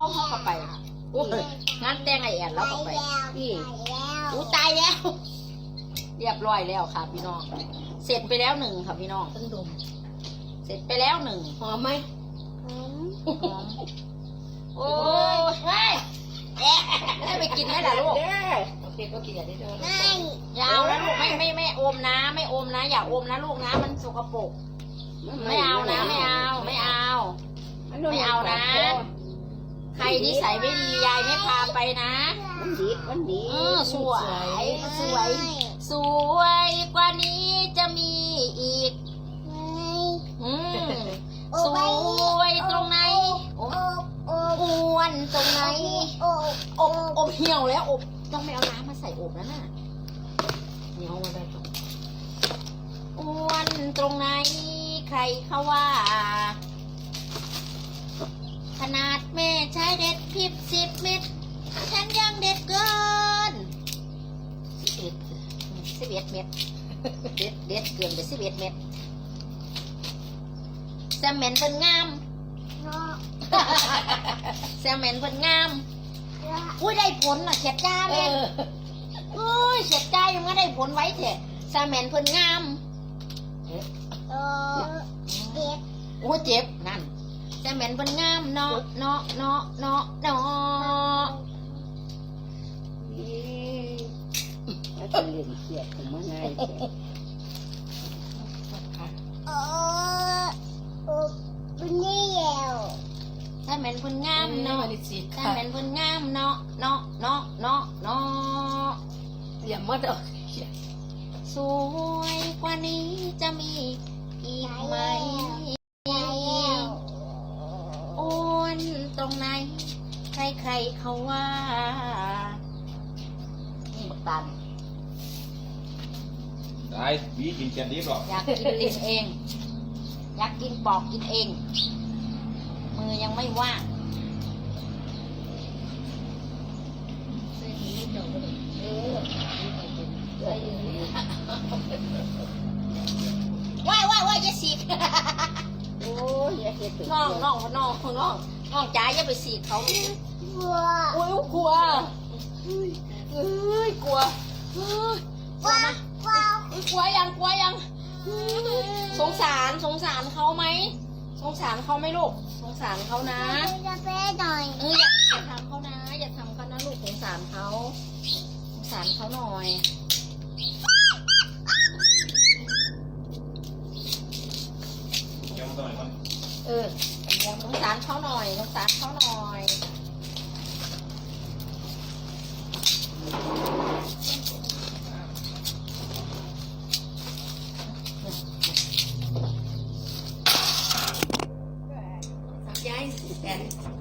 เอาเข้าไปโอ้ยงานแต่งไอแอนแล้วเข้าไปนี่อู้ตายแล้ว เรียบร้อยแล้วค่ะ พี่น้อง เสร็จไปแล้วหนึ่งค่ะพี่น้องต้องดมเสร็จไปแล้วหนึ่งหอมไหมหอมโอ้ยเฮ้ยได้ไปกินไหมล่ะลูก โอเคก็กินอย่างนี้ด้วยอยาวนะลูกไม่ไม่ไม่อมนะ ไม่อมนะ อย่าอมนะลูกนะ มันสกปรกไม่เอานะ ไม่เอา ไม่เอา ไม่เอานะ ใครนิสัยไม่ดียายไม่พาไปนะมันดีมันดีเออสวยสวย สวยกว่านี้จะมีอีกอืมสวยตรงไหนโอ้อ้วนตรงไหนอบอบเหี่ยวแล้วอบ ต้องไม่เอาน้ำมาใส่อบแล้วน่ะเหนียวมาได้ตรงอ้วนตรงไหนใครเขาว่า ขนาดแม่ใช้เด็ดพิบสิบเม็ดฉันยังเด็ดเกินสิบเอ็ดสิบเอ็ดเม็ดเด็ดเด็ดเกินไปสิบเอ็ดเม็ดแซมเมนเป็นงามแซมเมนเป็นงาม อุ้ยได้ผลน่ะเขียดจ้าเอแม่ออุ้ยเขียดจ้ายังไม่ได้ผลไว้เถอะแซมเมนเป็นงามโอ้เจ็บนั่นแต่เหม็นเป็นงามเนาะเนาะเนาะเนาะเนาะแล้วจะเรียนเขียดถึงเมื่อไงแต่เหม็ นเป็นงามเนาะดิสิแต่เหม็นเป็นงามเนาะเนาะเนาะเนาะเนาะอย่ามาดอกสวยกว่านี้จะมีอีกไหมอ้วนตรงไหน ใครๆเขาว่านี่บักตันได้วีกินแกนดิบหรอกอยากกินลิ้นเอง อยากกินปอกกินเองมือยัง ไม่ว่างว่ายว่ายว่ายจะสีกโอ้ยอย่าเขียดถึงน้องน้องน้องน้องน้องจ๋าอย่าไปสีกเขาโอ้ยกลัวเอ้ยกลัวเอ้ยกลัวกลัวยังกลัวยัง สงสารสงสารเขาไหม สงสารเขาไหมลูก สงสารเขานะเอออย่าอย่าทำเขานะ อย่าทำเขานะลูกสงสารเขา สงสารเขาหน่อยเดี๋ยวมันต้องไหนมันเออสงสารเขาหน่อยสงสารเขาหน่อย Amen.